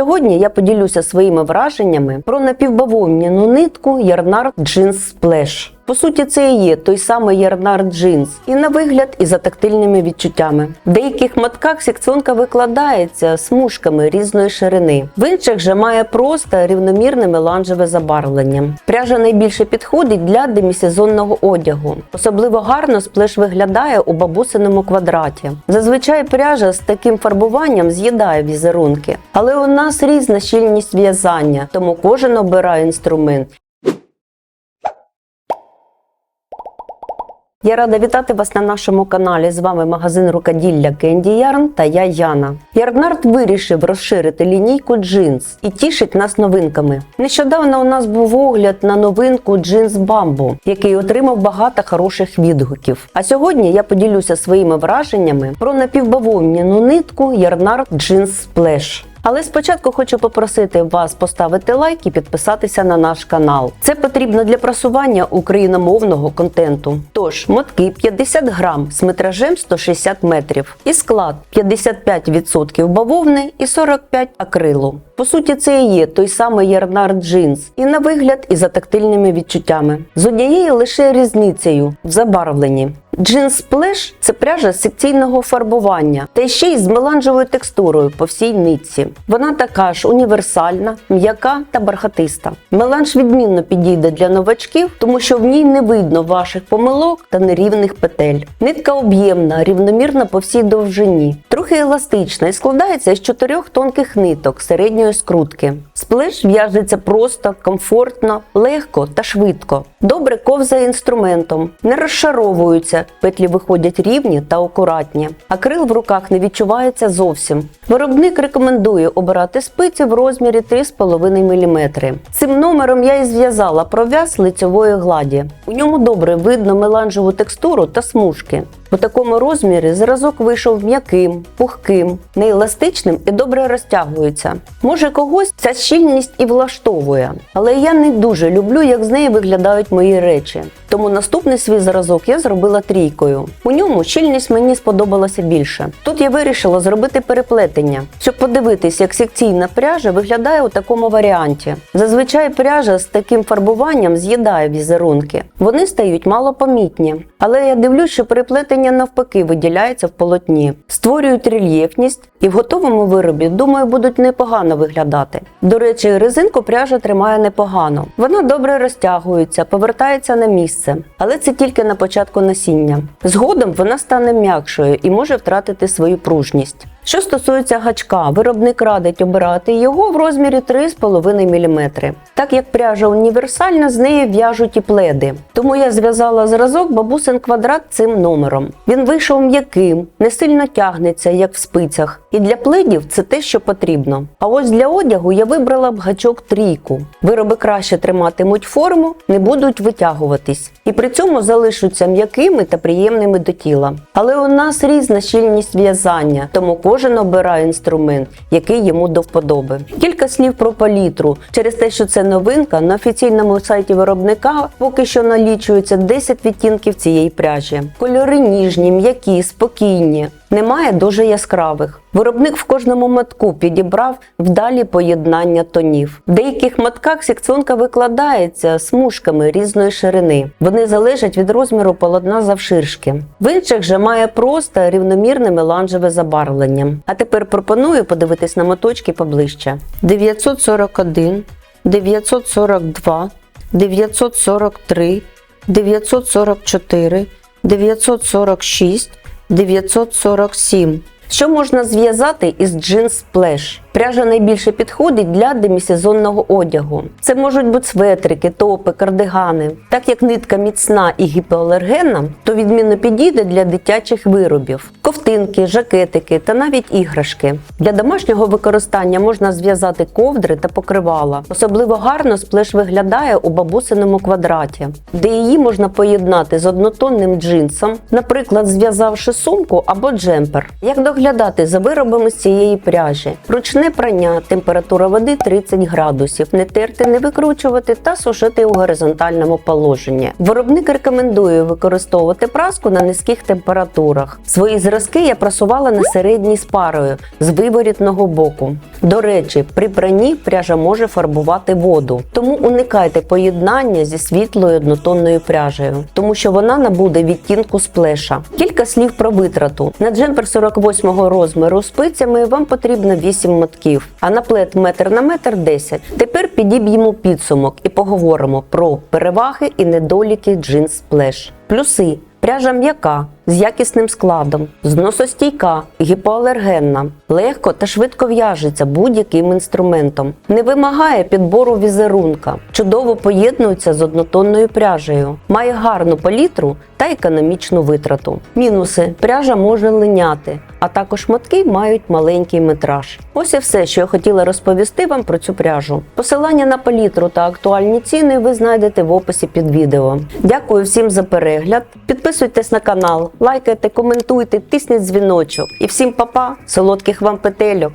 Сьогодні я поділюся своїми враженнями про напівбавовняну нитку Ярнар Джинс Splash. По суті, це і є той самий Ярнард Jeans, і на вигляд, і за тактильними відчуттями. В деяких матках секціонка викладається смужками різної ширини, в інших же має просто рівномірне меланжеве забарвлення. Пряжа найбільше підходить для демісезонного одягу. Особливо гарно сплеш виглядає у бабусиному квадраті. Зазвичай пряжа з таким фарбуванням з'їдає візерунки, але у нас різна щільність в'язання, тому кожен обирає інструмент, Я рада вітати вас на нашому каналі. З вами магазин рукоділля Candy Yarn та я Яна. Ярнард вирішив розширити лінійку джинс і тішить нас новинками. Нещодавно у нас був огляд на новинку джинс Бамбу, який отримав багато хороших відгуків. А сьогодні я поділюся своїми враженнями про напівбавовняну нитку Ярнард Jeans Splash. Але спочатку хочу попросити вас поставити лайк і підписатися на наш канал. Це потрібно для просування україномовного контенту. Тож, мотки 50 грам з метражем 160 метрів і склад 55% бавовни і 45 акрилу. По суті, це і є той самий Ярнард Джинс, і на вигляд, і за тактильними відчуттями. З однією лише різницею в забарвленні. Джинс Splash – це пряжа секційного фарбування, та ще й з меланжевою текстурою по всій нитці. Вона така ж універсальна, м'яка та бархатиста. Меланж відмінно підійде для новачків, тому що в ній не видно ваших помилок та нерівних петель. Нитка об'ємна, рівномірна по всій довжині, трохи еластична і складається з чотирьох тонких ниток середньої скрутки. Сплеш в'яжеться просто, комфортно, легко та швидко. Добре ковзає інструментом, не розшаровується, петлі виходять рівні та акуратні. Акрил в руках не відчувається зовсім. Виробник рекомендує обирати спиці в розмірі 3,5 мм. Цим номером я і зв'язала пров'яз лицьової гладі. У ньому добре видно меланжеву текстуру та смужки. У такому розмірі зразок вийшов м'яким, пухким, нееластичним і добре розтягується. Може когось ця щільність і влаштовує, але я не дуже люблю, як з неї виглядають мої речі. Тому наступний свій зразок я зробила трійкою. У ньому щільність мені сподобалася більше. Тут я вирішила зробити переплетення, щоб подивитись, як секційна пряжа виглядає у такому варіанті. Зазвичай пряжа з таким фарбуванням з'їдає візерунки. Вони стають малопомітні. Але я дивлюсь, що переплетення навпаки виділяється в полотні, створюють рельєфність і в готовому виробі, думаю, будуть непогано виглядати. До речі, резинку пряжа тримає непогано. Вона добре розтягується, повертається на місце, але це тільки на початку носіння. Згодом вона стане м'якшою і може втратити свою пружність. Що стосується гачка, виробник радить обирати його в розмірі 3,5 мм. Так як пряжа універсальна, з неї в'яжуть і пледи. Тому я зв'язала зразок бабусин квадрат цим номером. Він вийшов м'яким, не сильно тягнеться, як в спицях. І для пледів це те, що потрібно. А ось для одягу я вибрала б гачок трійку. Вироби краще триматимуть форму, не будуть витягуватись. І при цьому залишаться м'якими та приємними до тіла. Але у нас різна щільність в'язання, тому кожен обирає інструмент, який йому до вподоби. Кілька слів про палітру. Через те, що це новинка, на офіційному сайті виробника поки що налічується 10 відтінків цієї пряжі. Кольори ніжні, м'які, спокійні. Немає дуже яскравих. Виробник в кожному матку підібрав вдалі поєднання тонів. В деяких матках секціонка викладається смужками різної ширини. Вони залежать від розміру полотна завширшки. В інших же має просто рівномірне меланжеве забарвлення. А тепер пропоную подивитись на моточки поближче. 941, 942, 943, 944, 946, 947. Що можна зв'язати із джинс Splash? Пряжа найбільше підходить для демісезонного одягу. Це можуть бути светрики, топи, кардигани. Так як нитка міцна і гіпоалергенна, то відмінно підійде для дитячих виробів, ковтинки, жакетики та навіть іграшки. Для домашнього використання можна зв'язати ковдри та покривала. Особливо гарно сплеш виглядає у бабусиному квадраті, де її можна поєднати з однотонним джинсом, наприклад, зв'язавши сумку або джемпер. Як доглядати за виробами з цієї пряжі? Ручна Ручне прання, температура води 30 градусів, не терти, не викручувати та сушити у горизонтальному положенні. Виробник рекомендує використовувати праску на низьких температурах. Свої зразки я прасувала на середній з парою з виворітного боку. До речі, при пранні пряжа може фарбувати воду, тому уникайте поєднання зі світлою однотонною пряжею, тому що вона набуде відтінку сплеша. Кілька слів про витрату. На джемпер 48 розміру спицями вам потрібно 8 мотків, а на плед метр на метр 10. Тепер підіб'ємо підсумок і поговоримо про переваги і недоліки джинс сплеш. Плюси. Пряжа м'яка з якісним складом, зносостійка, гіпоалергенна, легко та швидко в'яжеться будь-яким інструментом, не вимагає підбору візерунка, чудово поєднується з однотонною пряжею, має гарну палітру та економічну витрату. Мінуси: пряжа може линяти, а також мотки мають маленький метраж. Ось і все, що я хотіла розповісти вам про цю пряжу. Посилання на палітру та актуальні ціни ви знайдете в описі під відео. Дякую всім за перегляд. Підписуйтесь на канал, лайкайте, коментуйте, тисніть дзвіночок. І всім па-па, солодких вам петельок!